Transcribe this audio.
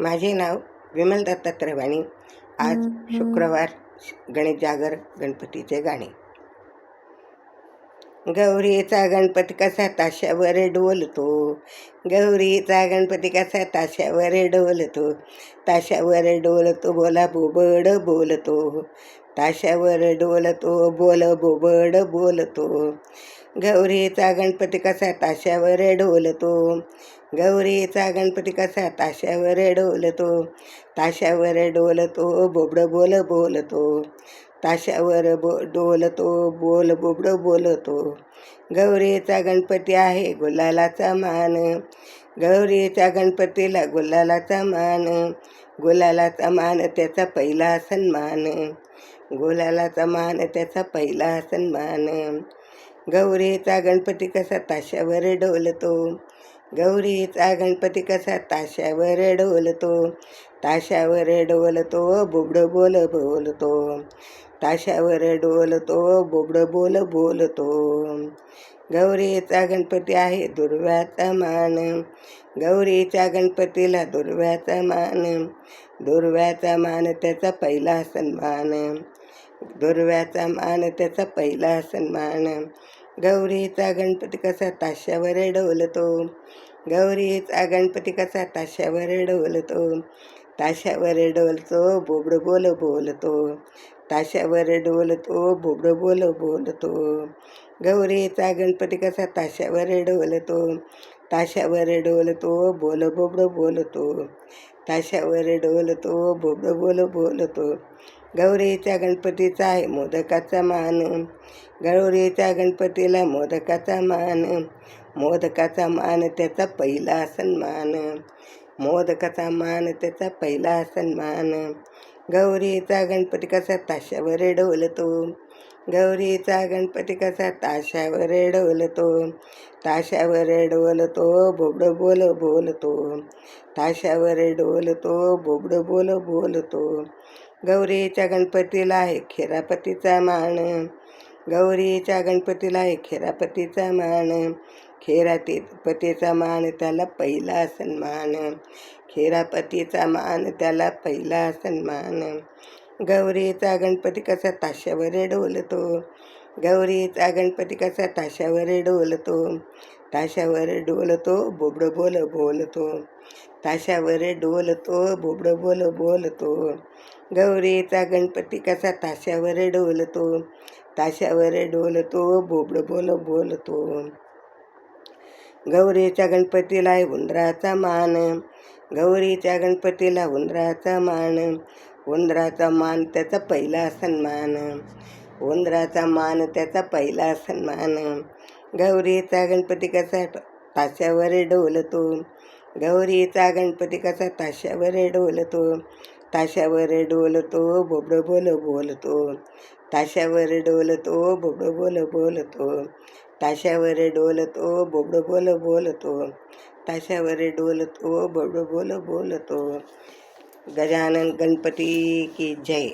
माझे नाव विमल दत्तात्रय आज शुक्रवार गणेश जागर गणपतीचे गाणे. गौरीचा गणपती कसा ताशावर डोलतो. गौरीचा गणपती कसा ताशावर डोलतो. ताशावर डोलतो बोला बोबड बोलतो. ताशावर डोलतो बोल बोबड बोलतो. गौरीचा गणपती कसा ताशावर डोलतो. गौरीचा गणपती कसा ताशावर डोलतो ताशावर डोलतो बोबडं बोल बोलतो. ताशावर बो डोलतो बोल बोबडं बोलतो. गौरीचा गणपती आहे गुलालाचा मान. गौरीच्या गणपतीला गुलालाचा मान. गुलालाचा मान त्याचा पहिला सन्मान. गुलालाचा मान त्याचा पहिला सन्मान. गौरीचा गणपती कसा ताशावर डोलतो गौरीचा गणपती कसा ताशावर डोलतो. ताशावर डोलतो बोबडं बोल बोलतो. ताशावर डोलतो बोबडं बोल बोलतो. गौरीचा गणपती आहे दुर्व्याचा मान. गौरीच्या गणपतीला दुर्व्याचा मान. दुर्व्याचा मान त्याचा पहिला सन्मान. दुर्व्याचा मान त्याचा पहिला सन्मान. गौरीचा गणपती कसा ताशावर डोलतो? गौरीचा गणपती कसा ताशावर डोलतो? ताशावर डोलतो बोबड बोल बोलतो. ताशावर डोलतो बोबड बोल बोलतो. गौरीचा गणपती कसा ताशावर डोलतो? ताशावर डोलतो बोल बोबड बोलतो. ताशावर डोलतो बोबड बोल बोलतो. गौरीच्या गणपतीचा आहे मोदकाचा मान. गौरीच्या गणपतीला मोदकाचा मान. मोदकाचा मान त्याचा पहिला सन्मान. मोदकाचा मान त्याचा पहिला सन्मान. गौरीचा गणपती कसा ताशावर डोलतो. गौरीचा गणपती कसा ताशावर डोलतो. ताशावर डोलतो बोबडं बोल बोलतो. ताशावर डोलतो बोबडं बोल बोलतो. गौरीच्या गणपतीला आहे खेरापतीचा मान. गौरीच्या गणपतीला आहे खेरापतीचा मान. खेराती पतीचा मान त्याला पहिला सन्मान. खेरापतीचा मान त्याला पहिला सन्मान. गौरीचा गणपती कसा ताशावर डोलतो? गौरीचा गणपती कसा ताशावर डोलतो? ताशावर डोलतो बोबडं बोल बोलतो. ताशावर डोलतो बोबडं बोल बोलतो. गौरीचा गणपती कसा ताशावर डोलतो? ताशावर डोलतो बोबडं बोल बोलतो. गौरीच्या गणपतीला उंदराचा मान. गौरीच्या गणपतीला उंदराचा मान. उंदराचा मान त्याचा पहिला सन्मान. उंदराचा मान त्याचा पहिला सन्मान. गौरीचा गणपती कसा ताशावर डोलतो. गौरीचा गणपती कसा ताशावर डोलतो. ताशावर डोलतो बोबडो बोल बोलतो. ताशावर डोलतो बोबडो बोल बोलतो. ताशावर डोलतो बोबडो बोल बोलतो. ताशावर डोलतो बोबडो बोल बोलतो. गजानन गणपती की जय.